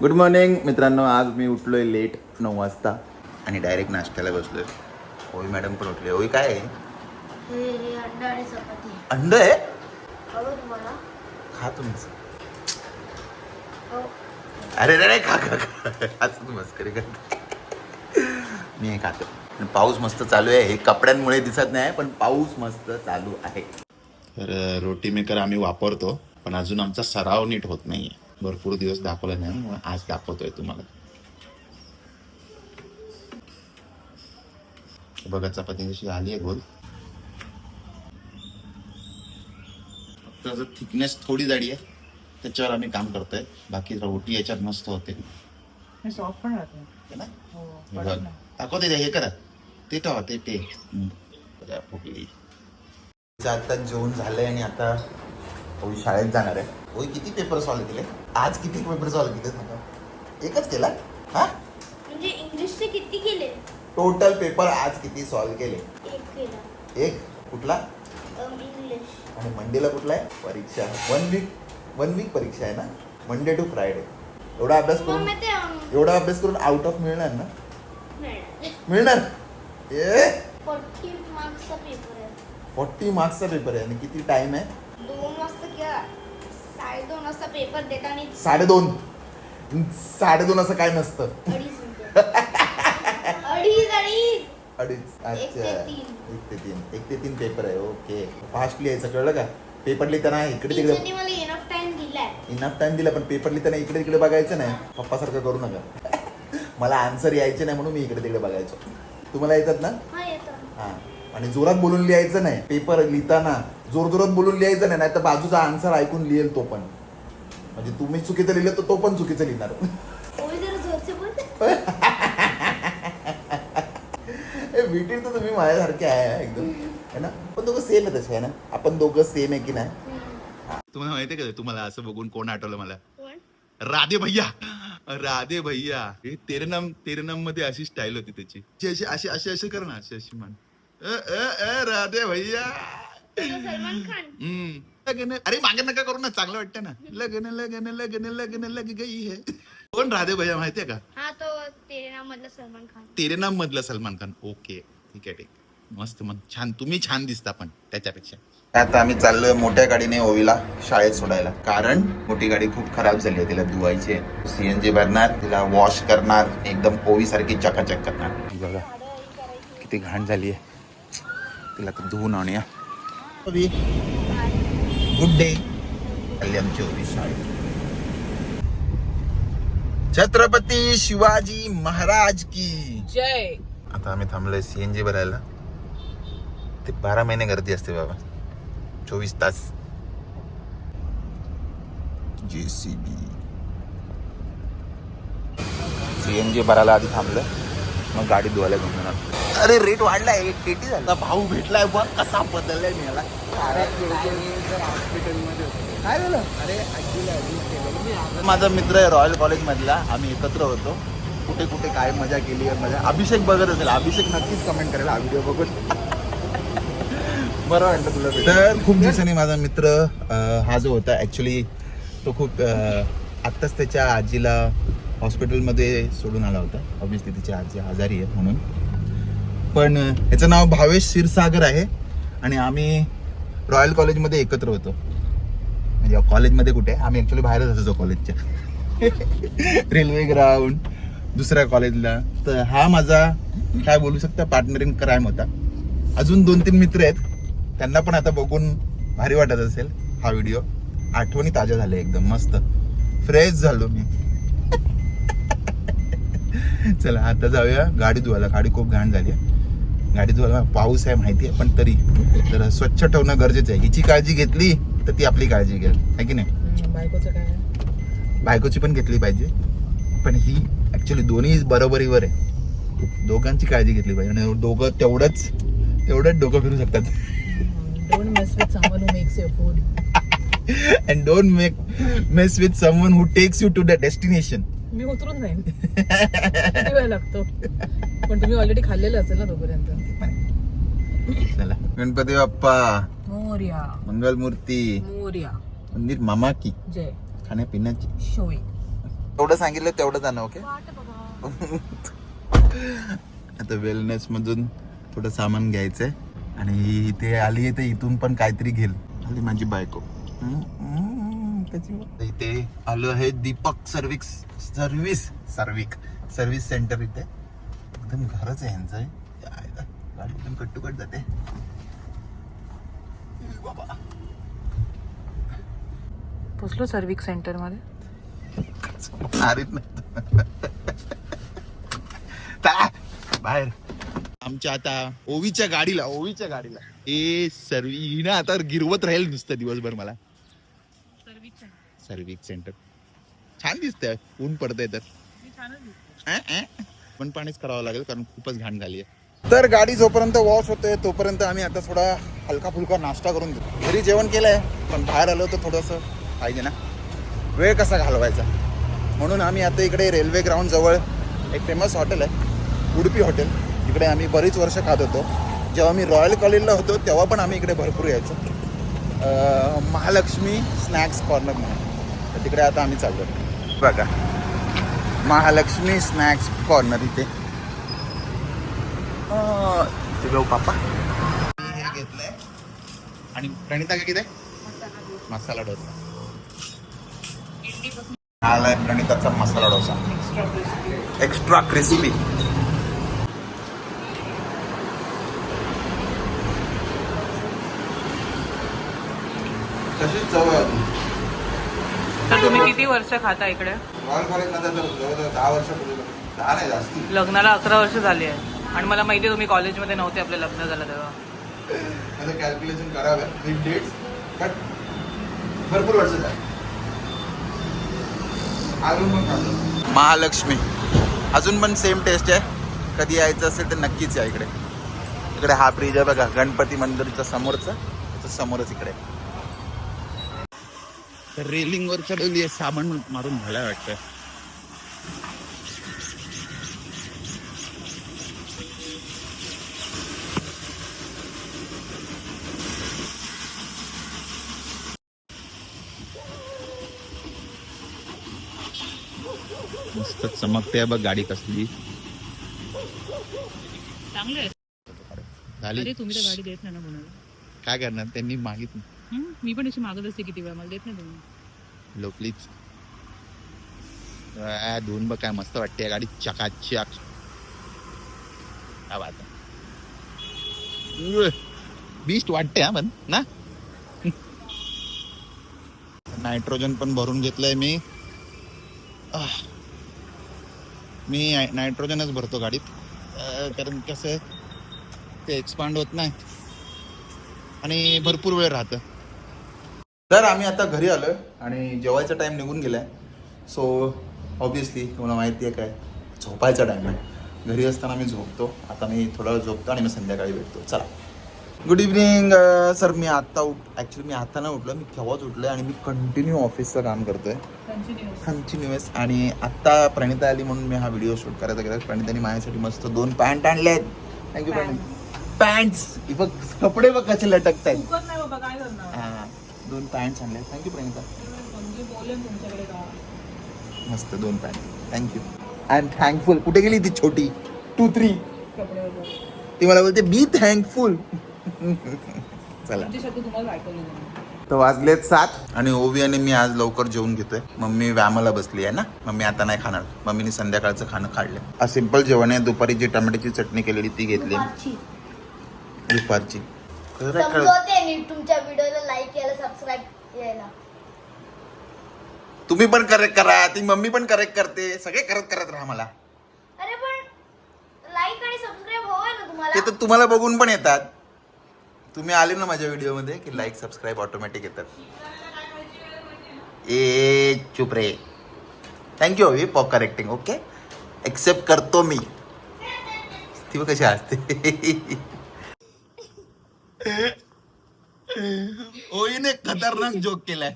Good morning मित्रांनो. आज मी उठलोय late नऊ वाजता आणि डायरेक्ट नाश्त्याला बसलोय. होय मॅडम पण उठले. होय काय? आहे? अंडा आणि चपाती. अंड आहे? खा तुम्हीच हो. अरे रे रे खा खा खा. असं तू मस्करी करते. मी हे खातो. पाऊस मस्त चालू आहे. हे कपड्यांमुळे दिसत नाही पण पाऊस मस्त चालू आहे. तर रोटी मेकर आम्ही वापरतो पण अजून आमचा सराव नीट होत नाही भरपूर दिवस दाखवला नाही मग आज दाखवतोय तुम्हाला. बघा चपाती कशी आली आहे गोल फक्त थिकनेस थोडी जाडी आहे त्याच्यावर आम्ही काम करतोय. बाकी रोटी याच्यात मस्त होते. हे. दाखवते ते हे करा. ते ठेवा ते ते. फुगली आता जेवण झालंय आणि आता होई शाळेत जाणार आहे. होई किती पेपर सॉल्व केले आज किती पेपर सॉल्व केले सांगा. एकच केला हा? म्हणजे इंग्लिशचे किती केले? टोटल पेपर आज किती सॉल्व केले? एक केला. एक? कुठला? इंग्लिश आणि मंडेला कुठला आहे? परीक्षा. वन वीक वन वीक परीक्षा आहे ना? मंडे टू फ्रायडे एवढा अभ्यास करून मी ते अम, एवढा अभ्यास करून आउट ऑफ मिळणार ना? मिळणार. मिळणार? ए? फोर्टी मार्क्सचा पेपर आहे. फोर्टी मार्क्सचा पेपर आहे. आणि किती टाइम आहे? दोन वाजता साडेदोन वाजता पेपर देता आणि साडेदोन. साडेदोन असं काय नसतं. अडीच अडीच अडीच. अडीच. एक अच्छा. ते तीन. एक ते तीन. एक ते तीन पेपर आहे. ओके. फास्ट लिहायचं कळलं का? पेपर लिहिताना इकडे तिकडे. टीचरनी मला इनफ टाइम दिलाय. इनफ टाइम दिला पण पेपर लिहिताना इकडे तिकडे बघायचं नाही. पप्पासारखं करू नका. मला आन्सर यायचे नाही म्हणून मी इकडे तिकडे बघायचो. तुम्हाला येतात ना? हा येतो हा. आणि जोरात बोलून लिहायचं नाही. पेपर लिहिताना जोर जोरात बोलून लिहायचं नाही नाहीतर बाजूचा आन्सर ऐकून लिहेल तो पण. म्हणजे तुम्ही चुकीचं लिहिलं तर तो पण चुकीचं लिहिणार. होय जरा जोरसे बोल. ए विटीर तर तुम्ही माझ्यासारखे आहे एकदम. है ना? पण दोघं सेम आहे तसे आहे ना? आपण दोघं सेम आहे की नाही? तुम्हाला माहिती आहे का? तुम्हाला असं बघून कोण आठवलं मला? कोण? राधे भैया. राधे भैया. हे तेरे नाम तेरे नाममध्ये अशी स्टाईल होती त्याची. जी अशी अशी अशी अशी कर ना अशी अशी मान अ, अ, अ, राधे भैया. सलमान खान. हम्म. लग्न अरे मागे नका करू ना चांगलं वाटतं ना. लग्न लग्न लग्न लग्न लग गई है. कोण राधे भैया माहितीये का? हा तो तेरे नाम मधला सलमान खान. तेरे नाम मधला सलमान खान. ओके ठीक आहे ठीक. मस्त मग छान तुम्ही छान दिसता पण त्याच्यापेक्षा. आता आम्ही चाललोय मोठ्या गाडीने ओवीला शाळेत सोडायला. कारण मोठी गाडी खूप खराब झाली आहे तिला धुवायची सीएनजी भरणार तिला वॉश करणार एकदम ओवी सारखी चकाचक करणार. बघा किती घाण झाली आहे. तिला तर धुवून आणूया. गुड डे आमची शाळेत छत्रपती शिवाजी महाराज की जय. आता आम्ही थांबलोय सीएनजी भरायला ते बारा महिने गर्दी असते बाबा. चोवीस तास. जेसीबी सीएनजी भरायला आधी थांबलं मग गाडी धुवायला घेऊन जाणार अरे रेट वाढलाय. एक केटी झाला? भाऊ भेटलाय बघ कसा बदललाय मी याला काय झालं? माझा मित्र आहे रॉयल कॉलेज मधला. आम्ही एकत्र होतो. कुठे कुठे काय मजा केली आहे मजा. अभिषेक बघत असेल. अभिषेक नक्कीच कमेंट करेल हा व्हिडिओ बघून बरं वाटलं तुला तर खूप दिवसांनी माझा मित्र हा जो होता ऍक्च्युली तो खूप आत्ताच त्याच्या आजीला हॉस्पिटलमध्ये सोडून आला होता. ऑब्विसली तिची आजी आजारी आहे म्हणून. पण याचं नाव भावेश क्षीरसागर आहे आणि आम्ही रॉयल कॉलेजमध्ये एकत्र होतो. म्हणजे कॉलेजमध्ये कुठे? आम्ही ॲक्च्युली बाहेरच असायचो कॉलेजच्या. रेल्वे ग्राउंड दुसऱ्या कॉलेजला. तर हा माझा काय बोलू शकता पार्टनरिंग क्राईम होता. अजून दोन तीन मित्र आहेत. त्यांना पण आता बघून भारी वाटत असेल हा व्हिडिओ आठवणी ताज्या झाल्या एकदम मस्त. फ्रेश झालो मी. चला आता जाऊया. गाडी धुवायला. गाडी खूप घाण झाली आहे. गाडी धुवायला पाऊस आहे माहिती आहे पण तरी. जरा स्वच्छ ठेवणं गरजेचं आहे. हिची काळजी घेतली तर ती आपली काळजी घेईल. आहे की नाही? बायकोचं काय? बायकोची पण घेतली पाहिजे. पण ही ऍक्च्युली दोन्ही बरोबरीवर आहे. दोघांची काळजी घेतली पाहिजे. आणि दोघं तेवढंच तेवढंच डोकं फिरू शकतात. Who and don't make mess with someone who takes you to the destination मी उतरून जाईन. किती वेळ लागतो? पण तुम्ही ऑलरेडी खाल्लेलं असेल ना तोपर्यंत. चला. गणपती बाप्पा. मोर्या. मंगलमूर्ती. मोर्या. मंदिर मामा की जय. खाण्यापिण्याची. शोई. तेवढं सांगितलं तेवढं जाणं ओके? आता वेलनेस मधून थोडं सामान घ्यायचंय. आणि इथे आली आहे तर इथून पण काहीतरी घेईल. आली माझी बायको. हम्म, हम्म, कशी बघ. इथे आलो आहे Deepak service service service service centre इथे. एकदम घरच आहे यांचं. गाडी एकदम कट टू कट जाते बाबा. पोचलो सर्विक सेंटरमध्ये. बाहेर. आमच्या आता ओवीच्या गाडीला ओवीच्या गाडीला. ए सर्वी हिनं आता गिरवत राहील नुसतं दिवसभर मला. Service centre. छान दिसतंय ऊन पडतंय तर. पण पाणीच करावं लागेल कारण खूपच घाण झाली आहे. तर गाडी जोपर्यंत वॉश होते तोपर्यंत आम्ही आता थोडा हलका फुलका नाश्ता करून घेतो घरी जेवण केलंय पण बाहेर आलो तर थोडंसं पाहिजे ना. वेळ कसा घालवायचा? म्हणून आम्ही आता इकडे रेल्वे ग्राउंड जवळ एक फेमस हॉटेल आहे उडपी हॉटेल इकडे आम्ही बरीच वर्ष खात होतो जेव्हा मी रॉयल कॉलेजला होतो तेव्हा पण आम्ही इकडे भरपूर यायचो. महालक्ष्मी स्नॅक्स कॉर्नर म्हणून. तर तिकडे आता आम्ही चाललो. बघा. महालक्ष्मी स्नॅक्स कॉर्नर इथे. अं, ते बघू पापा हे घेतलंय. आणि प्रणिता काय किती? मसाला डोसा. आलाय प्रणिताचा मसाला डोसा. एक्स्ट्रा क्रिस्पी कशी चव आहे तर तुम्ही किती वर्ष खाता इकडे? लग्नाला अकरा वर्ष झाली आहे. आणि मला माहिती आहे तुम्ही कॉलेजमध्ये नव्हते आपलं लग्न झालं तेव्हा. कॅल्क्युलेशन करावं. विथ डेट्स बट भरपूर वर्ष झाली. महालक्ष्मी. अजून पण सेम टेस्ट आहे. कधी यायचं असेल तर नक्कीच या इकडे. इकडे हा ब्रिज आहे बघा. गणपती मंदिरच्या समोरचा. त्याच्या समोरच इकडे. तर रेलिंगवर चढवली आहे साबण मारून झालाय वाटतं. मस्त चमकते बघ गाडी कसली. चांगले झाली. तुम्ही तर गाडी देत नाही ना कोणाला. काय करणार? त्यांनी मागितलं. मी पण अशी मागत असते किती वेळा. मला देत नाही तुम्ही. लोकलीच आ, धुवून बघ काय मस्त वाटते गाडी चकाचक. काय बात आहे. बीस्ट वाटते हा पण ना? नायट्रोजन पण भरून घेतलंय मी. आह. मी नायट्रोजनच भरतो गाडीत. कारण कसं आहे, ते एक्सपांड होत नाही. आणि भरपूर वेळ राहतं. तर आम्ही आता घरी आलो आणि जेवायचा टाइम निघून गेलाय. सो ऑब्विसली तुम्हाला माहिती आहे काय? झोपायचा टाइम आहे. घरी असताना मी झोपतो. आता मी थोडा वेळ झोपतो आणि मग संध्याकाळी भेटतो. चला. गुड इव्हनिंग सर मी आत्ता उठ ॲक्च्युली मी आता नाही उठलो. मी केव्हाच उठलो आणि मी कंटिन्यू ऑफिसचं काम करतोय. कंटिन्युअस आणि आत्ता प्रणिता आली म्हणून मी हा व्हिडिओ शूट करायचा केला प्रणिताने माझ्यासाठी मस्त दोन पॅन्ट आणले आहेत थँक्यू प्रणित. पॅन्ट्स बघ कपडे बघ कसे लटकत आहेत हा. दोन पॅन्ट आणले. थँक्यू प्रणिता मस्त दोन pant. Thank you I am thankful कुठे गेली ती छोटी? टू थ्री ती मला बोलते बी थँकफुल चला. तर वाजलेत सात आणि ओवी आणि मी आज लवकर जेवून घेतोय. मम्मी व्यायामाला बसली आहे ना? मम्मी आता नाही खाणार. मम्मीने संध्याकाळचं खाणं काढलं सिंपल जेवण आहे. दुपारी जी टमाट्याची चटणी केलेली ती घेतली. दुपारची. दुपारची खरं आहे, खरं. समजवते नीट तुमच्या व्हिडिओला लाईक केलं सबस्क्राईब यायला. तुम्ही पण करेक्ट करा ती मम्मी पण करेक्ट करते. सगळे करत करत राहा मला. अरे पण लाईक आणि सबस्क्राईब हवंय ना ते तुम्हाला तर तुम्हाला बघून पण येतात. तुम्ही आले ना माझ्या व्हिडिओमध्ये की लाईक सबस्क्राईब ऑटोमॅटिक येतात. ए चुप रे. थँक्यू हवी फॉर करेक्टिंग ओके एक्सेप्ट करतो मी. ती बघ कशी असते ओईने खतरनाक जोक केलाय.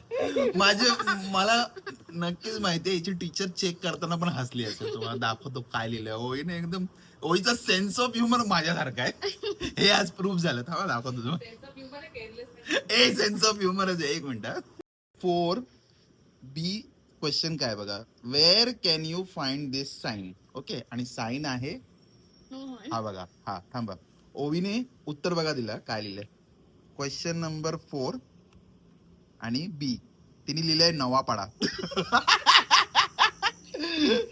माझे मला नक्कीच माहिती आहे याची टीचर चेक करताना पण हसली असेल. तुम्हाला दाखवतो काय लिहिलंय. ओईने एकदम ओईचा सेन्स ऑफ ह्युमर माझ्यासारखा आहे. हे आज प्रूफ झालं. थांबा दाखवतो तुम्हाला. ए सेन्स ऑफ ह्युमरच आहे. एक मिनिट फोर बी क्वेश्चन काय बघा? Where can you find this sign okay आणि साईन आहे हा बघा. हा थांबा. ओवीने उत्तर बघा दिलं काय लिहिलंय? क्वेश्चन नंबर फोर आणि बी तिने लिहिलंय नवापाडा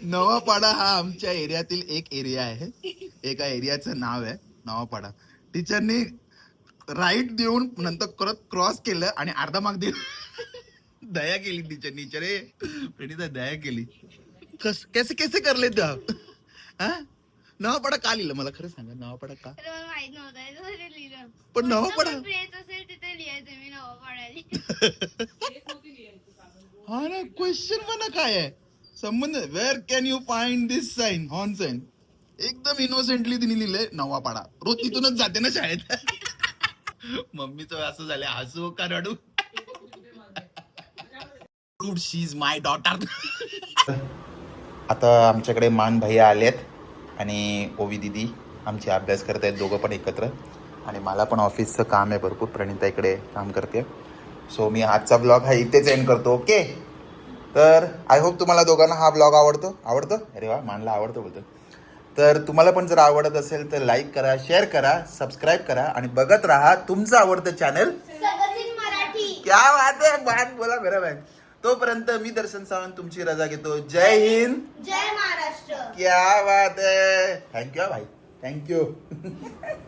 नवापाडा हा आमच्या एरियातील एक एरिया आहे. एका एरियाचं नाव आहे नवापाडा टीचरनी राईट देऊन नंतर करत क्रॉस केलं आणि अर्धा मार्क देऊन दया केली टीचरनी टीचरे प्रणिता दया केली. कस कैसे कैसे करले त्या नवापाडा का लिहिलं? मला खरं सांगा नवापाडा का? तर मला माहीत नव्हतं हे जसं लिहिलं. पण नवापाडा प्लेस असेल तिथे लिहायचं मी नवापाड्याला हा ना क्वेश्चन पण काय आहे? संबंध where can you find this sign horn sign एकदम इनोसेंटली तिने लिहिलंय नवापाडा. रोज तिथूनच जाते ना शाळेत. मम्मीचं असं झालं हसू का रडू? शी इज माय डॉटर आता आमच्याकडे मान भैया आलेत. आणि ओवी दिदी आमचे अभ्यास करत आहेत दोघं पण एकत्र. आणि मला पण ऑफिसचं काम आहे भरपूर. प्रणिता इकडे काम करते. सो मी आजचा ब्लॉग हा इथेच एंड करतो ओके तर आय होप तुम्हाला दोघांना हा ब्लॉग आवडतो. आवडतो? अरे वा मानला आवडतो बोलतो. तर तुम्हाला पण जर आवडत असेल तर लाईक करा शेअर करा सबस्क्राईब करा आणि बघत राहा तुमचं आवडतं चॅनल क्या बात आहे बात बोला मेरा बॅग तोपर्यंत मी दर्शन सावंत तुमची रजा घेतो. जय हिंद. जय महाराष्ट्र. क्या बात है. थँक्यू भाई. थँक्यू